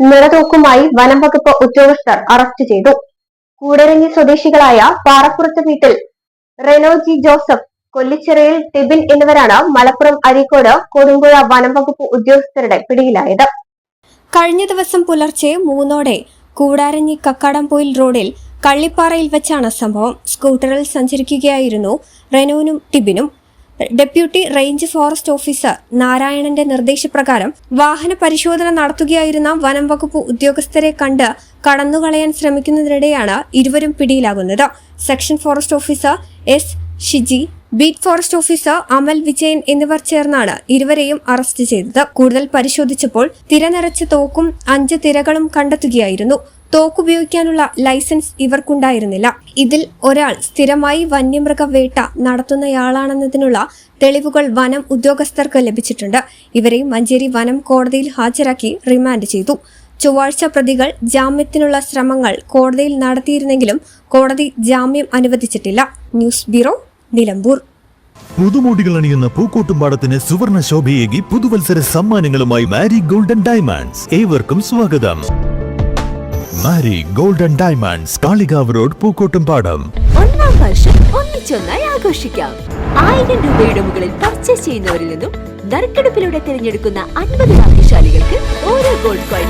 നിറതൂക്കുമായി വനം വകുപ്പ് ഉദ്യോഗസ്ഥർ അറസ്റ്റ് ചെയ്തു. കൂടരഞ്ഞി സ്വദേശികളായ പാറപ്പുറത്ത് വീട്ടിൽ റെനോജി ജോസഫ് കൊല്ലിച്ചിറയിൽ ടിബിൻ എന്നിവരാണ് മലപ്പുറം അരീക്കോട് കൊടുമ്പുഴ വനം വകുപ്പ് ഉദ്യോഗസ്ഥരുടെ പിടിയിലായത്. കഴിഞ്ഞ ദിവസം പുലർച്ചെ മൂന്നോടെ കൂടാരഞ്ഞി കക്കാടംപൊയിൽ റോഡിൽ കള്ളിപ്പാറയിൽ വെച്ചാണ് സംഭവം. സ്കൂട്ടറിൽ സഞ്ചരിക്കുകയായിരുന്നു റെനോനും ടിബിനും. ഡെപ്യൂട്ടി റേഞ്ച് ഫോറസ്റ്റ് ഓഫീസർ നാരായണന്റെ നിർദ്ദേശപ്രകാരം വാഹന പരിശോധന നടത്തുകയായിരുന്ന വനം വകുപ്പ് ഉദ്യോഗസ്ഥരെ കണ്ട് കടന്നുകളയാൻ ശ്രമിക്കുന്നതിനിടെയാണ് ഇരുവരും പിടിയിലാകുന്നത്. Section forest officer S Shiji beat forest officer Amal Vijayan എന്നിവർ ചേർന്നാണ് ഇരുവരെയും അറസ്റ്റ് ചെയ്തത്. കൂടുതൽ പരിശോധിച്ചപ്പോൾ തിരനിറച്ച തോക്കും അഞ്ച് തിരകളും കണ്ടെത്തുകയായിരുന്നു. തോക്കുപയോഗിക്കാനുള്ള ലൈസൻസ് ഇവർക്കുണ്ടായിരുന്നില്ല. ഇതിൽ ഒരാൾ സ്ഥിരമായി വന്യമൃഗ വേട്ട നടത്തുന്നയാളാണെന്നതിനുള്ള തെളിവുകൾ വനം ഉദ്യോഗസ്ഥർക്ക് ലഭിച്ചിട്ടുണ്ട്. ഇവരെ മഞ്ചേരി വനം കോടതിയിൽ ഹാജരാക്കി റിമാൻഡ് ചെയ്തു. ചൊവ്വാഴ്ച പ്രതികൾ ജാമ്യത്തിനുള്ള ശ്രമങ്ങൾ കോടതിയിൽ നടത്തിയിരുന്നെങ്കിലും കോടതി ജാമ്യം അനുവദിച്ചിട്ടില്ല. News bureau Nilambur. പുതുമോടികൾ അണിയുന്ന പൂക്കോട്ടുംപാടത്തിന് സുവർണ ശോഭയേകി പുതുവത്സര സമ്മാനങ്ങളുമായി മാരി ഗോൾഡൻ ഡയമണ്ട്സ്. ഏവർക്കും സ്വാഗതം. Mari golden diamonds Kalikavu road Pookkottumpadam ഒന്നാം വർഷം ഒന്നിച്ചൊന്നായി ആഘോഷിക്കാം. ആയിരം രൂപയുടെ മുകളിൽ പർച്ചേസ് ചെയ്യുന്നവരിൽ നിന്നും നറുക്കെടുപ്പിലൂടെ തിരഞ്ഞെടുക്കുന്ന അൻപത് ഭാഗ്യശാലികൾക്ക് ഓരോ ഗോൾഡ് സ്വന്തമാക്കാം